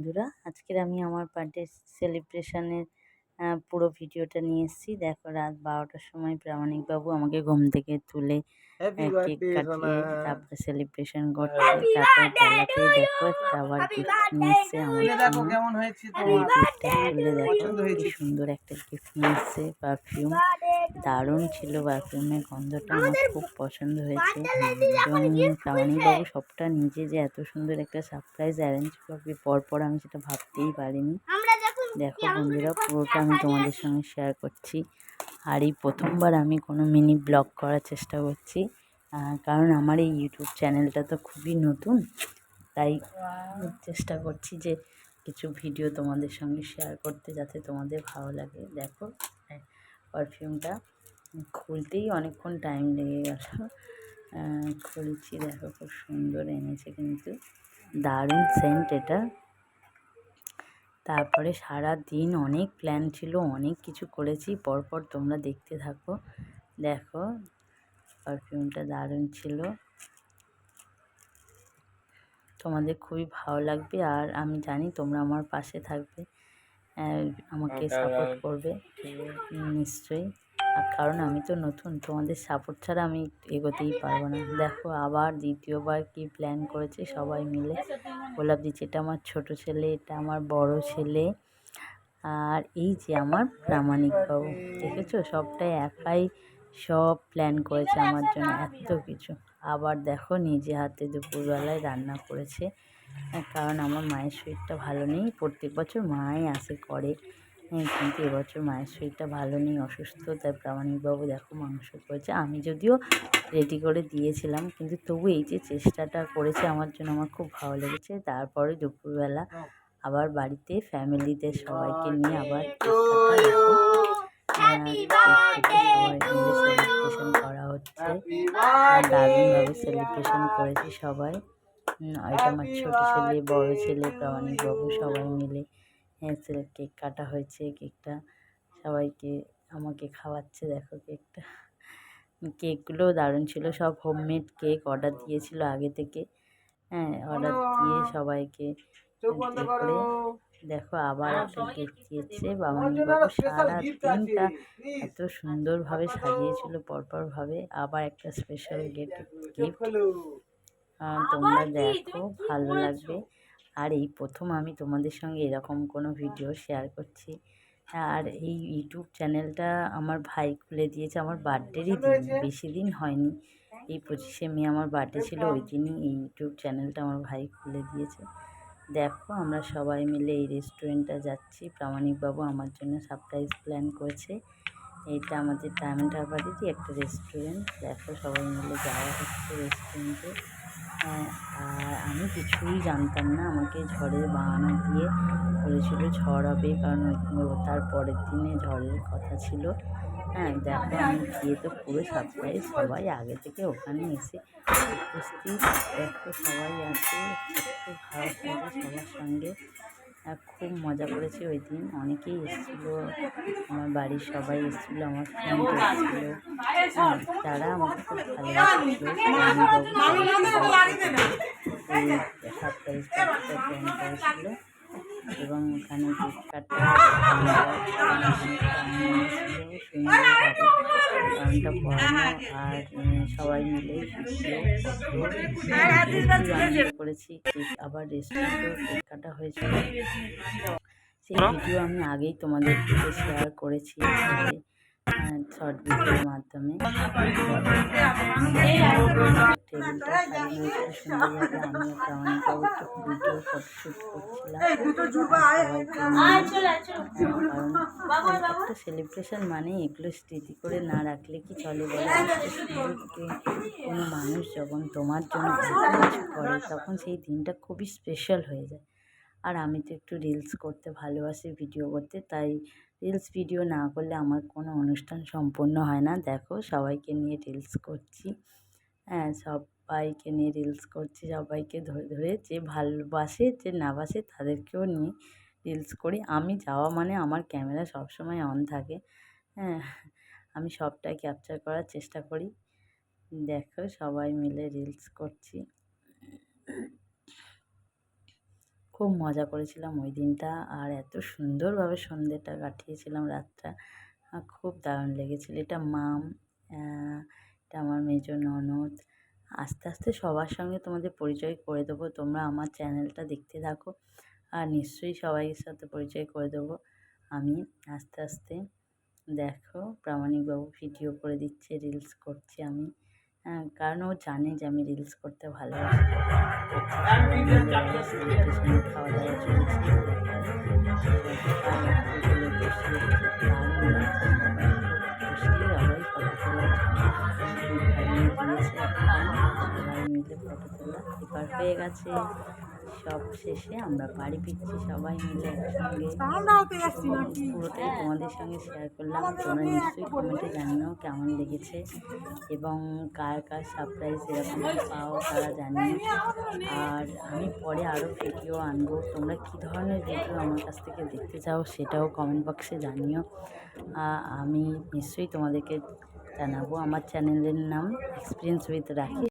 বন্ধুরা আজকের আমি আমার বার্থডে সেলিব্রেশনের পুরো ভিডিওটা নিয়ে এসেছি। দেখো রাত বারোটার সময় প্রামাণিকবাবু আমাকে ঘুম থেকে তুলে কেক কাটিয়ে তারপরে সেলিব্রেশন করছে তারপরে বেলাতেই দেখো একটা আবার গিফট নিয়ে এসছে আমার গিফটটা খুলে দেখো কি সুন্দর একটা গিফট নিয়ে এসছে পারফিউম দারুণ ছিল বাথরুমের গন্ধটা আমার খুব পছন্দ হয়েছে। এবং প্রামাণিকবাবু সবটা নিজে যে এত সুন্দর একটা সারপ্রাইজ অ্যারেঞ্জ করবে পরপর আমি সেটা ভাবতেই পারিনি। দেখো বন্ধুরা পুরোটা আমি তোমাদের সঙ্গে শেয়ার করছি। আর এই প্রথমবার আমি কোনো মিনি ব্লগ করার চেষ্টা করছি। কারণ আমার এই ইউটিউব চ্যানেলটা তো খুবই নতুন তাই চেষ্টা করছি যে কিছু ভিডিও তোমাদের সঙ্গে শেয়ার করতে যাতে তোমাদের ভালো লাগে। দেখো পারফিউমটা খুলতেই অনেকক্ষণ টাইম লেগে গেল। খুলছি, দেখো খুব সুন্দর এনেছে কিন্তু। দারুণ সেন্ট এটা। তারপরে সারা দিন অনেক প্ল্যান ছিল, অনেক কিছু করেছি, পরপর তোমরা দেখতে থাকো। দেখো পারফিউমটা দারুণ ছিল। তোমাদের খুবই ভালো লাগবে আর আমি জানি তোমরা আমার পাশে থাকবে। আমাকে সাপোর্ট করবে। নিশ্চয়ই। আর কারণ আমি তো নতুন তোমাদের সাপোর্ট ছাড়া আমি এগোতেই পারব না। দেখো আবার দ্বিতীয়বার কি প্ল্যান করেছে সবাই মিলে। গোলাপ দিচ্ছে এটা আমার ছোট ছেলে এটা আমার বড় ছেলে। আর এই যে আমার প্রামাণিক বাবু দেখেছ? সবটাই একাই সব প্ল্যান করেছে আমার জন্য এত কিছু। আবার দেখো নিজে হাতে দুপুরবেলায় রান্না করেছে। কারণ আমার মায়ের শরীরটা ভালো নেই। প্রত্যেক বছর মাই আসে করে। হ্যাঁ কিন্তু এবছর মায়ের শরীরটা ভালো নেই অসুস্থ। তাই প্রামাণিকবাবু দেখো মাংস করেছে। আমি যদিও রেডি করে দিয়েছিলাম কিন্তু তবু এই যে চেষ্টাটা করেছে আমার জন্য আমার খুব ভালো লেগেছে। তারপরে দুপুরবেলা আবার বাড়িতে ফ্যামিলিদের সবাইকে নিয়ে আবার সেলিব্রেশন করা হচ্ছে। দারুণভাবে সেলিব্রেশন করেছি সবাই। এটা আমার ছোটো ছেলে বড়ো ছেলে প্রামাণিকবাবু সবাই মিলে। কেক কাটা হয়েছে কেকটা সবাইকে আমাকে খাওয়াচ্ছে দেখো কেকটা। কেকগুলোও দারুণ ছিল সব হোমমেড কেক অর্ডার দিয়েছিল আগে থেকে। হ্যাঁ অর্ডার দিয়ে সবাইকে করে। দেখো আবার একটা কেক দিয়েছে বাবু সারা দিনটা এত সুন্দরভাবে সাজিয়েছিল পরপরভাবে আবার একটা স্পেশাল গেট গিফট তোমরা দেখো ভালো লাগবে। আর এই প্রথম আমি তোমাদের সঙ্গে এরকম কোনো ভিডিও শেয়ার করছি। আর এই ইউটিউব চ্যানেলটা আমার ভাই খুলে দিয়েছে আমার বার্থডেরই দিন বেশি দিন হয়নি। এই পঁচিশে মে আমার বার্থডে ছিল ওই দিনই এই ইউটিউব চ্যানেলটা আমার ভাই খুলে দিয়েছে। দেখো আমরা সবাই মিলে এই রেস্টুরেন্টটা যাচ্ছি। প্রামাণিকবাবু আমার জন্য সারপ্রাইজ প্ল্যান করেছে। এটা আমাদের ডায়মন্ড হারবারেরই একটা রেস্টুরেন্ট দেখো সবাই মিলে যাওয়া হচ্ছে রেস্টুরেন্টে আর আমি কিছুই জানতাম না। আমাকে ঝড়ের বাহানা দিয়ে বলেছিল ঝড় হবে, কারণ তার পরের দিনে ঝড়ের কথা ছিল। হ্যাঁ দেখো, আমি গিয়ে তো পুরো সারপ্রাইজ সবাই আগে থেকে ওখানে এসে উপস্থিত। দেখো, সবাই আছে খুব ভালো সবার সঙ্গে খুব মজা করেছি ওই দিন। অনেকেই এসেছিল, আমার বাড়ির সবাই এসেছিল, আমার ফ্রেন্ড এসেছিল। তারা আমাকে খুব করেছিল। এবং ওখানে কার্ডটা গানটা পড়ানো আর সবাই মিলে করেছি। আবার রেস্টুরেন্টেও কেক কাটা হয়েছে। সেই ভিডিও আমি আগেই তোমাদের শেয়ার করেছি। শর্ট ভিডিওর মাধ্যমে। ভিডিও ফটোশ্যুট করছিলাম একটা সেলিব্রেশন মানে এগুলো স্মৃতি করে না রাখলে কি চলে বলে? কোনো মানুষ যখন তোমার জন্য কিছু করে, তখন সেই দিনটা খুবই স্পেশাল হয়ে যায়। আর আমি তো একটু রিলস করতে ভালোবাসি ভিডিও করতে, তাই রিলস ভিডিও না করলে আমার কোনো অনুষ্ঠান সম্পূর্ণ হয় না। দেখো, সবাইকে নিয়ে রিলস করছি। হ্যাঁ সবাইকে নিয়ে রিলস করছি, সবাইকে ধরে ধরে যে ভালোবাসে, যে না বাসে তাদেরকেও নিয়ে রিলস করি। আমি যাওয়া মানে আমার ক্যামেরা সবসময় অন থাকে। হ্যাঁ আমি সবটাই ক্যাপচার করার চেষ্টা করি। দেখো, সবাই মিলে রিলস করছি। খুব মজা করেছিলাম ওই দিনটা। আর এত সুন্দরভাবে সন্ধ্যেটা কাটিয়েছিলাম রাতটা। খুব দারুণ লেগেছিল। এটা মাম এটা আমার মেজো ননদ। আস্তে আস্তে সবার সঙ্গে তোমাদের পরিচয় করে দেবো। তোমরা আমার চ্যানেলটা দেখতে থাকো। আর নিশ্চয়ই সবাইয়ের সাথে পরিচয় করে দেবো। আমি আস্তে আস্তে দেখো, প্রামাণিকবাবু ভিডিও করে দিচ্ছে রিলস করছি আমি। কারণ ও জানে যে আমি রিলস করতে ভালোবাসি খাওয়া দাওয়া চলছে ফটো মিলে ফটো তোলা এবার হয়ে গেছে। সব শেষে আমরা বাড়ি ফিরছি সবাই মিলে একসঙ্গে। পুরোটাই তোমাদের সঙ্গে শেয়ার করলাম। তোমরা নিশ্চয়ই কমেন্টে জানিও কেমন লেগেছে এবং কার কার সারপ্রাইজ এরকম পাও তারা জানিও। আর আমি পরে আরও ভিডিও আনব। তোমরা কী ধরনের ভিডিও আমার কাছ থেকে দেখতে চাও সেটাও কমেন্ট বক্সে জানিও। আমি নিশ্চয়ই তোমাদেরকে জানাব। আমার চ্যানেলের নাম এক্সপিরিয়েন্স উইথ রাখি